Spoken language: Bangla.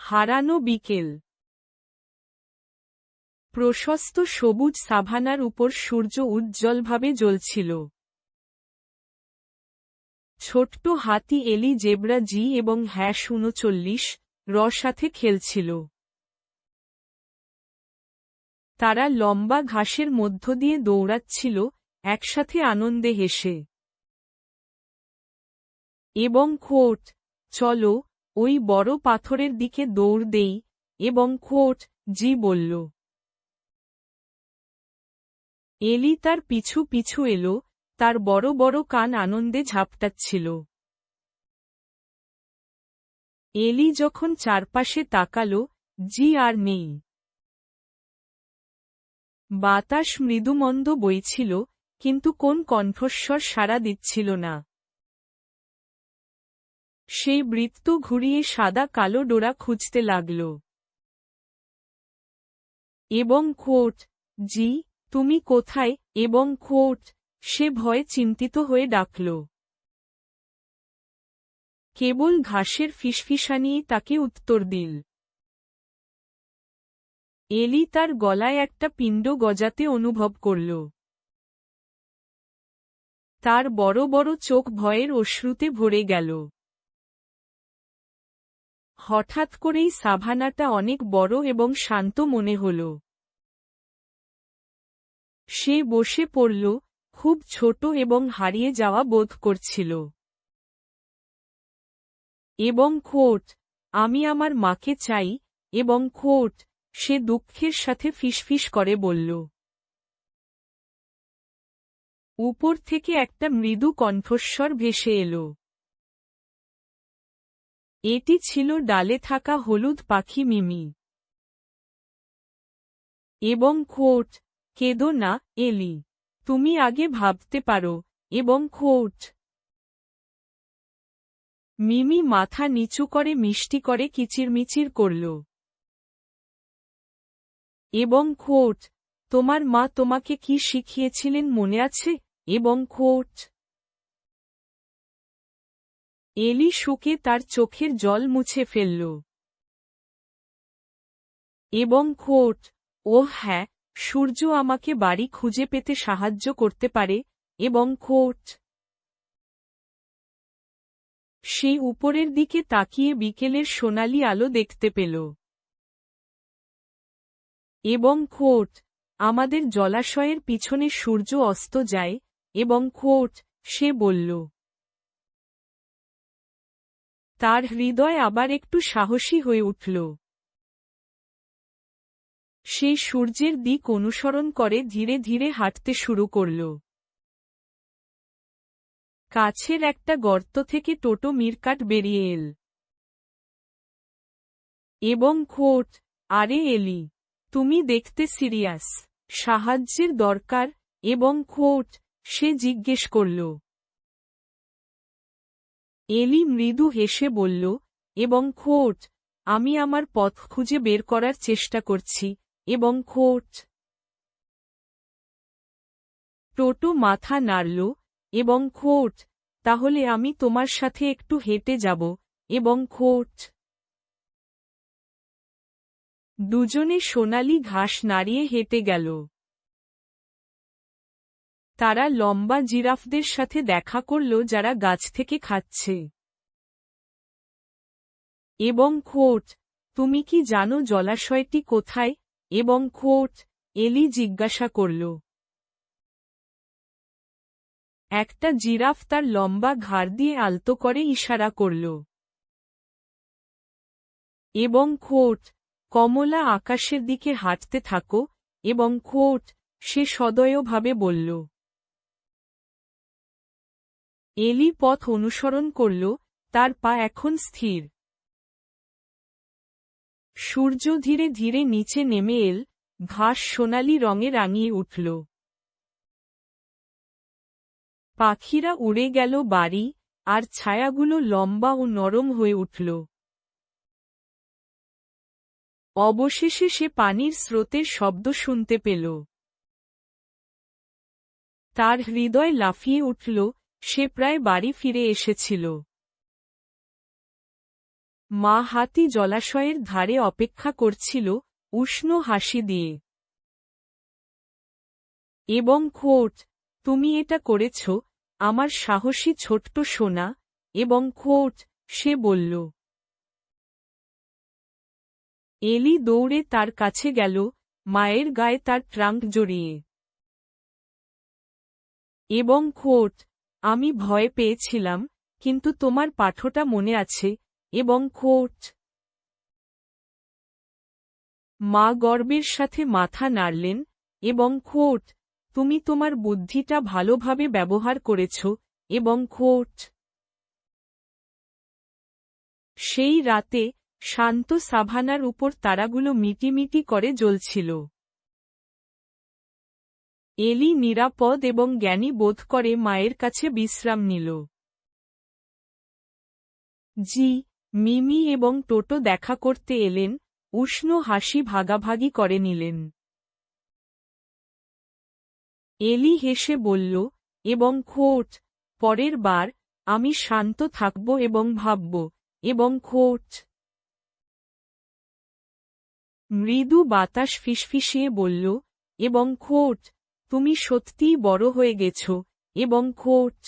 হারানো বিকেল। প্রশস্ত সবুজ সাভানার উপর সূর্য উজ্জ্বলভাবে জ্বলছিল। ছোট্ট হাতি এলি জেব্রা জি এবং হ্যাশ উনচল্লিশ র সাথে খেলছিল। তারা লম্বা ঘাসের মধ্য দিয়ে দৌড়াচ্ছিল, একসাথে আনন্দে হেসে। এবং খোট চলো ওই বড় পাথরের দিকে দৌড় দেই এবং খোট, জি বলল। এলি তার পিছু পিছু এলো, তার বড় বড় কান আনন্দে ঝাপটাচ্ছিল। এলি যখন চারপাশে তাকালো, জি আর নেই। বাতাস মৃদুমন্দ বইছিল, কিন্তু কোন কণ্ঠস্বর সাড়া দিচ্ছিল না। সেই বৃত্ত ঘুরিয়ে সাদা কালো ডোরা খুঁজতে লাগল। এবং খোট জি, তুমি কোথায়? এবং খোট সে ভয়ে চিন্তিত হয়ে ডাকল। কেবল ঘাসের ফিসফিসানিই তাকে উত্তর দিল। এলি তার গলায় একটা পিণ্ড গজাতে অনুভব করল। তার বড় বড় চোখ ভয়ের অশ্রুতে ভরে গেল। হঠাৎ করেই সাভানাটা অনেক বড় এবং শান্ত মনে হল। সে বসে পড়ল, খুব ছোট এবং হারিয়ে যাওয়া বোধ করছিল। এবং খোট, আমি আমার মাকে চাই, এবং খোট, সে দুঃখের সাথে ফিসফিস করে বলল। উপর থেকে একটা মৃদু কণ্ঠস্বর ভেসে এলো। এটি ছিল ডালে থাকা হলুদ পাখি মিমি। এবং খোট কেদো না, এলি। তুমি আগে ভাবতে পারো, এবং খোট মিমি মাথা নিচু করে মিষ্টি করে কিচিরমিচির করল। এবং খোট তোমার মা তোমাকে কি শিখিয়েছিলেন মনে আছে? এবং খোট এলি শুকে তার চোখের জল মুছে ফেলল। এবং খোট ও হ্যাঁ সূর্য আমাকে বাড়ি খুঁজে পেতে সাহায্য করতে পারে, এবং খোট। সে উপরের দিকে তাকিয়ে বিকেলের সোনালি আলো দেখতে পেল। এবং খোট, আমাদের জলাশয়ের পিছনে সূর্য অস্ত যায়, এবং খোট, সে বলল তার হৃদয় আবার একটু সাহসী হয়ে উঠল। সে সূর্যের দিক অনুসরণ করে ধীরে ধীরে হাঁটতে শুরু করল। কাছের একটা গর্ত থেকে টোটো মিরকাট বেরিয়ে এল। এবং খোট, আরে এলি, তুমি দেখতে সিরিয়াস, সাহায্যের দরকার, এবং খোট, সে জিজ্ঞেস করল। এলি মৃদু হেসে বলল, এবং খোট, আমি আমার পথ খুঁজে বের করার চেষ্টা করছি, এবং খোট। টোটো মাথা নাড়ল, এবং খোট, তাহলে আমি তোমার সাথে একটু হেঁটে যাব, এবং খোট। দুজনে সোনালি ঘাস নাড়িয়ে হেঁটে গেল। তারা লম্বা জিরাফদের সাথে দেখা করল যারা গাছ থেকে খাচ্ছে। এবং খোট, তুমি কি জানো জলাশয়টি কোথায়? এবং খোট, এলি জিজ্ঞাসা করল। একটা জিরাফ তার লম্বা ঘাড় দিয়ে আলতো করে ইশারা করল। এবং খোট, কমলা আকাশের দিকে হাঁটতে থাকো। এবং খোট, সে সদয়ভাবে বলল এলি পথ অনুসরণ করল, তার পা এখন স্থির। সূর্য ধীরে ধীরে নিচে নেমে এল, ঘাস সোনালি রঙে রাঙিয়ে উঠল। পাখিরা উড়ে গেল বাড়ি, আর ছায়াগুলো লম্বা ও নরম হয়ে উঠল। অবশেষে সে পানির স্রোতের শব্দ শুনতে পেল। তার হৃদয় লাফিয়ে উঠল সে প্রায় বাড়ি ফিরে এসেছিল। মা হাতি জলাশয়ের ধারে অপেক্ষা করছিল, উষ্ণ হাসি দিয়ে। এবং খোট, তুমি এটা করেছ, আমার সাহসী ছোট্ট সোনা, এবং খোট, সে বলল। এলি দৌড়ে তার কাছে গেল, মায়ের গায়ে তার ট্রাঙ্ক জড়িয়ে। এবং খোট আমি ভয় পেয়েছিলাম, কিন্তু তোমার পাঠটা মনে আছে, এবং খোট মা গর্বের সাথে মাথা নাড়লেন, এবং খোট তুমি তোমার বুদ্ধিটা ভালোভাবে ব্যবহার করেছ, এবং খোট সেই রাতে, শান্ত সাভানার উপর তারাগুলো মিটিমিটি করে জ্বলছিল। এলি নিরাপদ এবং জ্ঞানী বোধ করে মায়ের কাছে বিশ্রাম নিল। জি, মিমি এবং টোটো দেখা করতে এলেন, উষ্ণ হাসি ভাগাভাগি করে নিলেন। এলি হেসে বলল, এবং খোট, পরের বার আমি শান্ত থাকব এবং ভাবব, এবং খোট। মৃদু বাতাস ফিসফিসিয়ে বলল, এবং খোট তুমি সত্যিই বড় হয়ে গেছ এবং খোট